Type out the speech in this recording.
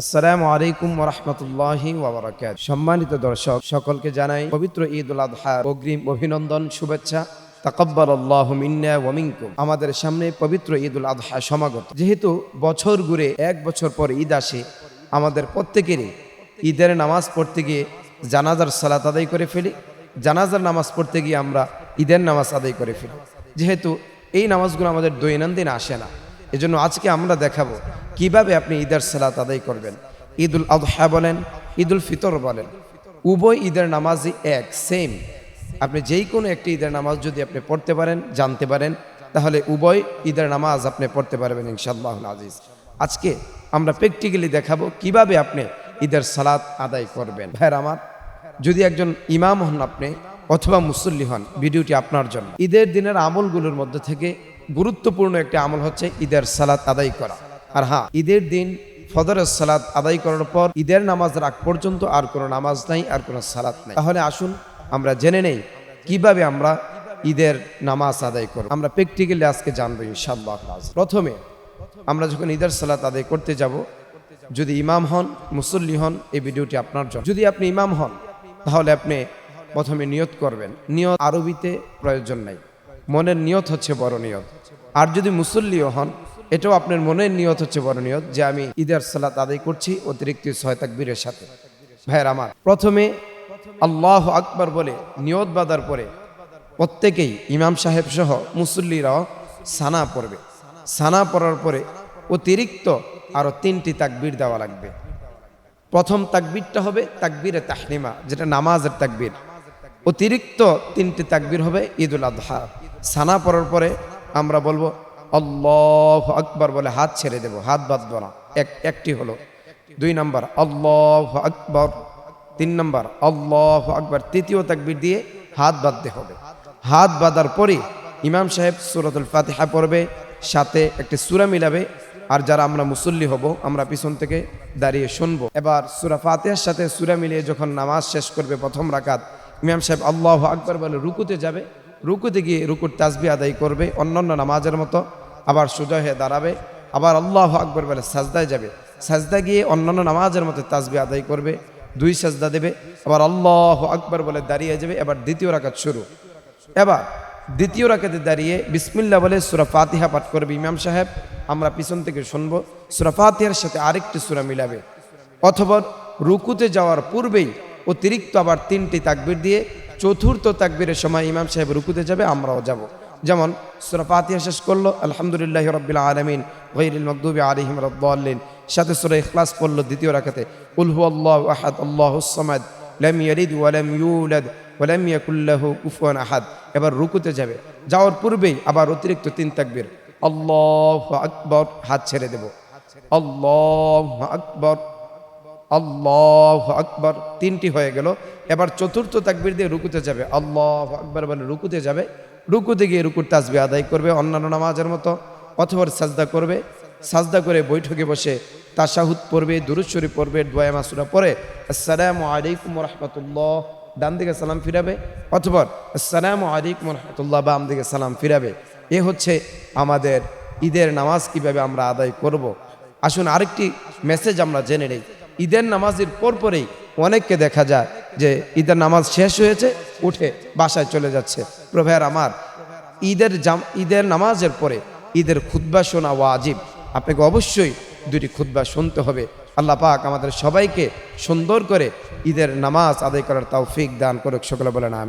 আসসালামু আলাইকুম ওরহমতুল্লাহি ওবরাকাত। সম্মানিত দর্শক, সকলকে জানাই পবিত্র ঈদ উল আজহা অগ্রিম অভিনন্দন, শুভেচ্ছা। তাকব্বাল আল্লাহ মিন্না ওয়ামিনকুম আমাদের সামনে পবিত্র ঈদ উল আজহা সমাগত। যেহেতু বছর ঘুরে এক বছর পর ঈদ আসে, আমাদের প্রত্যেকেরই ঈদের নামাজ পড়তে গিয়ে জানাজার সালাত আদায় করে ফেলি। জানাজার নামাজ পড়তে গিয়ে আমরা ঈদের নামাজ আদায় করে ফেলি। যেহেতু এই নামাজগুলো আমাদের দৈনন্দিন আসে না। এজন্য আজকে আমরা দেখাবো কীভাবে আপনি ঈদের সালাত আদায় করবেন। ঈদুল আদহা বলেন, ঈদুল ফিতর বলেন। উভয় ঈদের নামাজই এক সেম আপনি যেই কোনো একটি ঈদের নামাজ যদি আপনি পড়তে পারেন, জানতে পারেন, তাহলে উভয় ঈদের নামাজ আপনি পড়তে পারবেন ইনশাআল্লাহ আজিজ। আজকে আমরা প্র্যাকটিক্যালি দেখাবো কীভাবে আপনি ঈদের সালাত আদায় করবেন। ভাইয়ের আমার, যদি একজন ইমাম হন আপনি অথবা মুসল্লি হন, ভিডিওটি আপনার জন্য। ঈদের দিনের আমলগুলোর মধ্যে থেকে গুরুত্বপূর্ণ একটি আমল হচ্ছে ঈদের সালাত আদায় করা। আর হ্যাঁ ঈদের দিন ফদরের সালাত আদায় করার পর ঈদের নামাজ আগ পর্যন্ত আর কোনো নামাজ নাই, আর কোনো সালাত নাই। তাহলে আসুন, আমরা জেনে নেই কীভাবে আমরা ঈদের নামাজ আদায় করব। আমরা প্র্যাকটিক্যালি আজকে জানব ইনশাআল্লাহ। প্রথমে আমরা যখন ঈদের সালাত আদায় করতে যাব, যদি ইমাম হন, মুসল্লি হন, এই ভিডিওটি আপনার জন্য। যদি আপনি ইমাম হন, তাহলে আপনি প্রথমে নিয়ত করবেন। নিয়ত আরবিতে প্রয়োজন নাই। মনের নিয়ত হচ্ছে বড় নিয়ত। আর যদি মুসল্লিও হন, এটাও আপনার মনের নিয়ত হচ্ছে বড় নিয়ত যে আমি ঈদের সালাত আদায় করছি অতিরিক্ত ছয় তাকবীরের সাথে। ভাইয়ের আমার, প্রথমে আল্লাহ আকবার বলে নিয়ত বাদার পরে প্রত্যেকেই ইমাম সাহেব সহ মুসল্লিরাও সানা পড়বে। সানা পড়ার পরে অতিরিক্ত আরও তিনটি তাকবীর দেওয়া লাগবে। প্রথম তাকবীরটা হবে তাকবীরে তাহরিমা যেটা নামাজের তাকবীর। অতিরিক্ত তিনটি তাকবীর হবে ঈদুল আদহা সানা পড়ার পরে আমরা বলব, আল্লাহ আকবার বলে হাত ছেড়ে দেব, হাত বাঁধব না। এক, একটি হলো। দুই নম্বর, আল্লাহ আকবর তিন নম্বর, আল্লাহ আকবর তৃতীয় তাকবির দিয়ে হাত বাঁধতে হবে। হাত বাঁধার পরে ইমাম সাহেব সুরতুল ফাতিহা পড়বে, সাথে একটি সুরা মিলাবে, আর যারা আমরা মুসল্লি হব, আমরা পিছন থেকে দাঁড়িয়ে শুনব। এবার সুরা ফাতেহার সাথে সুরা মিলিয়ে যখন নামাজ শেষ করবে প্রথম রাকাত, ইমাম সাহেব আল্লাহ আকবর বলে রুকুতে যাবে রুকুতে গিয়ে রুকুর তাসবি আদায় করবে, অন্যান্য নামাজের মতো আবার সোজা হয়ে দাঁড়াবে, আবার আল্লাহ আকবর বলে সাজদায় যাবে। সাজদা গিয়ে অন্যান্য নামাজের মতো তাসবি আদায় করবে, দুই সাজদা দেবে, আবার আল্লাহ আকবর বলে দাঁড়িয়ে যাবে, এবার দ্বিতীয় রাকাত শুরু। এবার দ্বিতীয় রাকাতে দাঁড়িয়ে বিসমিল্লা বলে সুরা ফাতিহা পাঠ করবে ইমাম সাহেব। আমরা পিছন থেকে শুনব, সুরা ফাতিহার সাথে আরেকটি সুরা মিলাবে। অথবা রুকুতে যাওয়ার পূর্বেই অতিরিক্ত আবার তিনটি তাকবির দিয়ে চতুর্থ তাকবীরের সময় ইমাম সাহেব রুকুতে যাবে, আমরাও যাব। যেমন সুরা ফাতিহা শেষ করল, আলহামদুলিল্লাহ রবিল আলমিন ওহিরুল মকদুবি আলিহিম রব্বাল্লিন সাথে সুরা ইখলাস পড়ল দ্বিতীয় রাখাতে উলহু আল্লাহ আহাদ আল্লাহ সামাদ, লাম ইয়ালিদ ওয়ালাম ইউলাদ ওয়ালাম ইয়াকুল্লাহু কুফুয়ান আহাদ। এবার রুকুতে যাবে। যাওয়ার পূর্বেই আবার অতিরিক্ত তিন তাকবীর, আল্লাহ আকবর, হাত ছেড়ে দেব। আল্লাহ আকবর। আল্লাহ আকবর, তিনটি হয়ে গেল। এবার চতুর্থ তাকবির দিয়ে রুকুতে যাবে। আল্লাহ আকবর বলে রুকুতে যাবে। রুকুতে গিয়ে রুকুর তাসবি আদায় করবে, অন্যান্য নামাজের মতো, অথবা সাজদা করবে। সাজদা করে বৈঠকে বসে তাশাহুদ পড়বে দুরুশ্বরী পড়বে, দোয়া মাসুরা পরে আসসালামু আলাইকুম রহমতুল্লাহ ডান দিকে সালাম ফিরাবে, অথবা আসসালামু আলাইকুম রহমতুল্লাহ বাম দিকে সালাম ফিরাবে। এ হচ্ছে আমাদের ঈদের নামাজ কীভাবে আমরা আদায় করব। আসুন আরেকটি মেসেজ আমরা জেনে নেই। ঈদের নামাজের পরপরেই অনেককে দেখা যায় যে ঈদের নামাজ শেষ হয়েছে, উঠে বাসায় চলে যাচ্ছে। প্রভের আমার, ঈদের জাম, ঈদের নামাজের পরে ঈদের খুদ্া শোনা ওয়াজিব। আপনাকে অবশ্যই দুটি খুদ্া শুনতে হবে। আল্লাহ পাক আমাদের সবাইকে সুন্দর করে ঈদের নামাজ আদায় করার তাও ফিক দান করুক। সকলে বলেন আমি